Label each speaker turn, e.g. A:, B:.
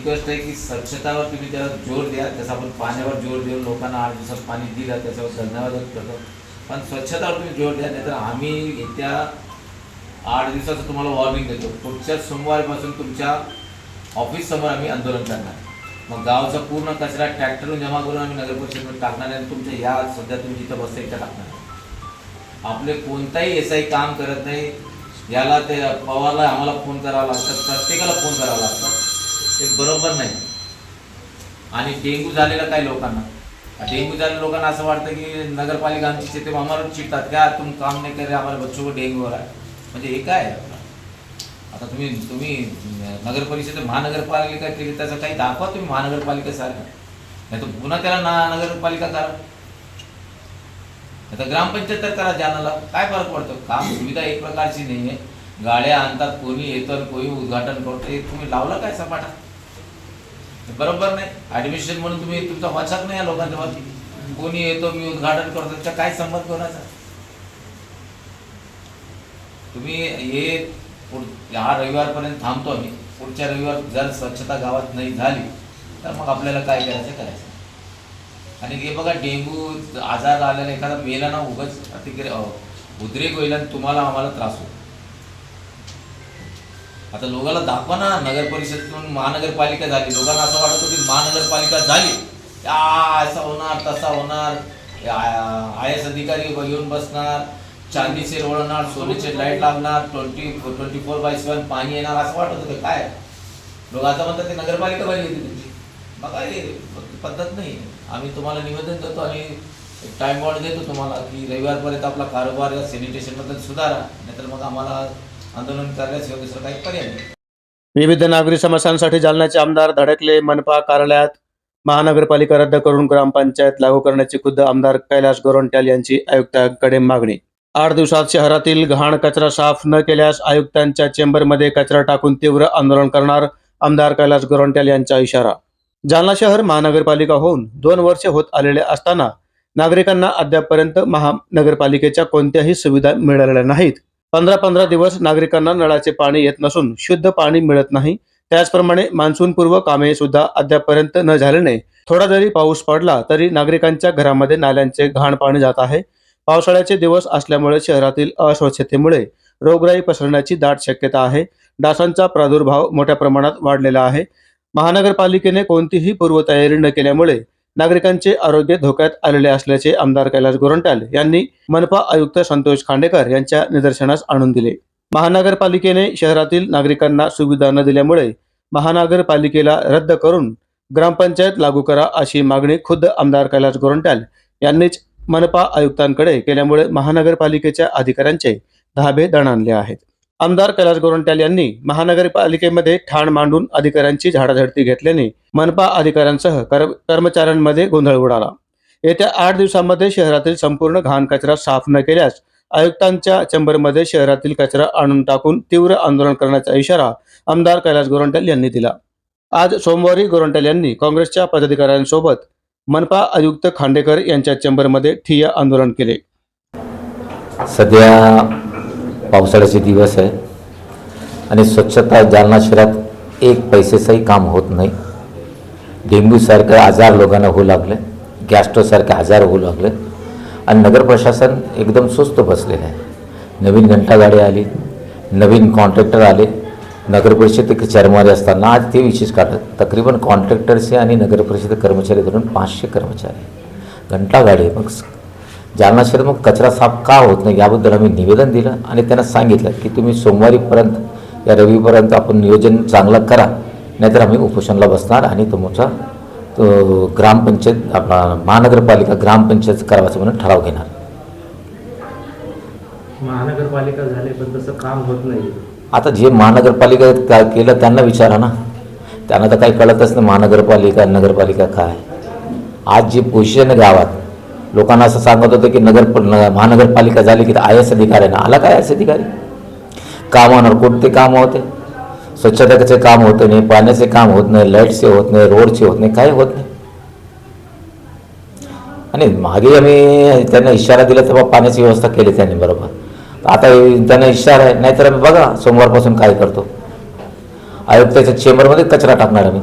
A: Request आहे की स्वच्छतावर तुम्ही त्याला जोर द्या जसं आपण पाण्यावर जोर देऊन लोकांना आठ दिवसात पाणी दिलं त्याच्यावर धन्यवाद करतो. पण स्वच्छतावर तुम्ही जोर द्या नाहीतर आम्ही येत्या आठ दिवसाचं तुम्हाला वॉर्निंग देतो. पुढच्या सोमवारपासून तुमच्या ऑफिस समोर आम्ही आंदोलन करणार. मग गावचा पूर्ण कचरा ट्रॅक्टरवरून जमा करून आम्ही नगर परिषदेमध्ये टाकणार आहे आणि तुमच्या या सध्या तुम्ही जिथं बसता इथं टाकणार. आपले कोणताही एस आय काम करत नाही याला ते पवारला आम्हाला फोन करावा लागतात प्रत्येकाला फोन करावा लागतात ते बरोबर नाही. आणि डेंग्यू झालेला काय लोकांना? डेंग्यू झालेल्या लोकांना असं वाटतं की नगरपालिका आमची ते आम्हाला चिडतात का तुम काम नाही करे आम्हाला बच्चों को आहे हो म्हणजे हे काय आहे? आता तुम्ही तुम्ही नगर परिषद महानगरपालिका केली त्याचं काही दाखवा तुम्ही महानगरपालिका सारखं नाही तर पुन्हा त्याला ना नगरपालिका करा. आता ग्रामपंचायत तर करा जानाला काय फरक पडतो? काम सुविधा एक प्रकारची नाही आहे गाड्या आणतात कोणी येतं कोणी उद्घाटन करतो. हे तुम्ही लावलं काय सपाटा? बरोबर नाही. ऍडमिशन म्हणून तुम्ही तुमचा वाचक नाही या लोकांच्या बाबतीत. कोणी येतो मी उद्घाटन करतो त्याचा काय संबंध कोणाचा? तुम्ही हे पुढ- हा रविवारपर्यंत थांबतो आम्ही. पुढच्या रविवार जर स्वच्छता गावात नाही झाली तर मग आपल्याला काय करायचं करायचं. आणि हे बघा डेंग्यू आजार आलेला एखादा मेला ना उगाच तिकडे उद्रेक होईल आणि तुम्हाला आम्हाला त्रास होतो आता लोकांना दाखवा ना नगर परिषदेतून महानगरपालिका झाली. लोकांना असं वाटत होती महानगरपालिका झाली. या होणार तसा होणार. आय एस अधिकारी येऊन बसणार. चांदीचे रोडणार सोनेचे लाइट लागणार twenty twenty four by seven पाणी येणार असं वाटत होतं. काय? लोक आता म्हणतात ते नगरपालिका पाहिजे होती तुमची. बघा पद्धत नाही. आम्ही तुम्हाला निवेदन देतो आणि टाईम बॉन्ड देतो तुम्हाला की रविवारपर्यंत आपला कारोबार या सॅनिटेशनबद्दल सुधारा. नाहीतर मग आम्हाला आंदोलन करण्याशिवाय दुसरा काही पर्याय नाही.
B: विविध नागरी समस्यांसाठी जालन्याचे आमदार धडकले मनपा कार्यालयात. महानगरपालिका रद्द करून ग्रामपंचायत लागू करण्याची खुद्द आमदार कैलास गोरंट्याल यांची आयुक्तांकडे मागणी. आठ दिवसात शहरातील घाण कचरा साफ न केल्यास आयुक्तांच्या चेंबरमध्ये कचरा टाकून तीव्र आंदोलन करणार आमदार कैलास गोरंट्याल यांचा इशारा. जालना शहर महानगरपालिका होऊन दोन वर्षे होत आलेले असताना नागरिकांना अद्यापपर्यंत महानगरपालिकेच्या कोणत्याही सुविधा मिळालेल्या नाहीत. पंधरा पंधरा दिवस नागरिकांना नळाचे पाणी येत नसून शुद्ध पाणी मिळत नाही. त्याचप्रमाणे मान्सूनपूर्व कामे सुद्धा अद्यापपर्यंत न झाल्याने थोडा जरी पाऊस पडला तरी नागरिकांच्या घरामध्ये नाल्यांचे घाण पाणी जात आहे. पावसाळ्याचे दिवस असल्यामुळे शहरातील अस्वच्छतेमुळे रोगराई पसरण्याची दाट शक्यता आहे. डासांचा प्रादुर्भाव मोठ्या प्रमाणात वाढलेला आहे. महानगरपालिकेने कोणतीही पूर्वतयारी न केल्यामुळे नागरिकांचे आरोग्य धोक्यात आलेले असल्याचे आमदार कैलास गोरंट्याल यांनी मनपा आयुक्त संतोष खांडेकर यांच्या निदर्शनास आणून दिले. महानगरपालिकेने शहरातील नागरिकांना सुविधा न दिल्यामुळे महानगरपालिकेला रद्द करून ग्रामपंचायत लागू करा अशी मागणी खुद्द आमदार कैलास गोरंट्याल यांनीच मनपा आयुक्तांकडे केल्यामुळे महानगरपालिकेच्या अधिकाऱ्यांचे धाबे दणाणले आहेत. आमदार कैलास गोरंट्याल यांनी महानगरपालिकेमध्ये ठाण मांडून अधिकाऱ्यांची झाडाझडती घेतल्याने मनपा अधिकाऱ्यांसह कर्मचाऱ्यांमध्ये गोंधळ उडाला. येत्या आठ दिवसांमध्ये शहरातील संपूर्ण घाण कचरा साफ न केल्यास आयुक्तांच्या चेंबरमध्ये शहरातील कचरा आणून टाकून तीव्र आंदोलन करण्याचा इशारा आमदार कैलास गोरंट्याल यांनी दिला. आज सोमवारी गोरंट्याल यांनी काँग्रेसच्या पदाधिकाऱ्यांसोबत मनपा आयुक्त खांडेकर यांच्या चेंबरमध्ये ठिय्या आंदोलन केले.
C: सध्या पावसाळ्याचे दिवस आहे. आणि स्वच्छता जालना शहरात एक पैसेचंही काम होत नाही. डेंग्यूसारखे आजार लोकांना होऊ लागले. गॅस्ट्रोसारखे आजार होऊ लागले. आणि नगर प्रशासन एकदम सुस्त बसलेलं आहे. नवीन घंटागाडी आली नवीन कॉन्ट्रॅक्टर आले. नगर परिषद कर्मचारी असताना आज ते विशेष काढत तकरीबन कॉन्ट्रॅक्टर्सचे आणि नगर परिषद कर्मचारी धरून पाचशे कर्मचारी. घंटागाडी मग जालना शहरात मग कचरा साफ का होत नाही याबद्दल आम्ही निवेदन दिलं आणि त्यांना सांगितलं की तुम्ही सोमवारीपर्यंत या रविपर्यंत आपण नियोजन चांगलं करा नाहीतर आम्ही उपोषणला बसणार आणि तुमचा तो ग्रामपंचायत आपला महानगरपालिका ग्रामपंचायत करावाचं म्हणून ठराव घेणार.
D: महानगरपालिका झाले पण तसं काम होत नाही.
C: आता जे महानगरपालिका का केलं त्यांना विचारा ना. त्यांना तर काही कळतच नाही महानगरपालिका नगरपालिका काय. आज जी पोझिशन गावात लोकांना असं सांगत होतं की नगर न- महानगरपालिका झाली की आय एस अधिकारी आहे ना. आला काय आय एस अधिकारी? काम होणार कोणते काम होते? स्वच्छतेचे काम होत नाही पाण्याचे काम होत नाही लाईटचे होत नाही रोडचे होत नाही काही होत नाही. आणि मागे आम्ही त्यांना इशारा दिला तेव्हा पाण्याची व्यवस्था केली त्यांनी बरोबर. आता त्यांना इशारा आहे नाहीतर आम्ही बघा सोमवारपासून काय करतो. आयुक्ताच्या चेंबरमध्ये कचरा टाकणार आम्ही.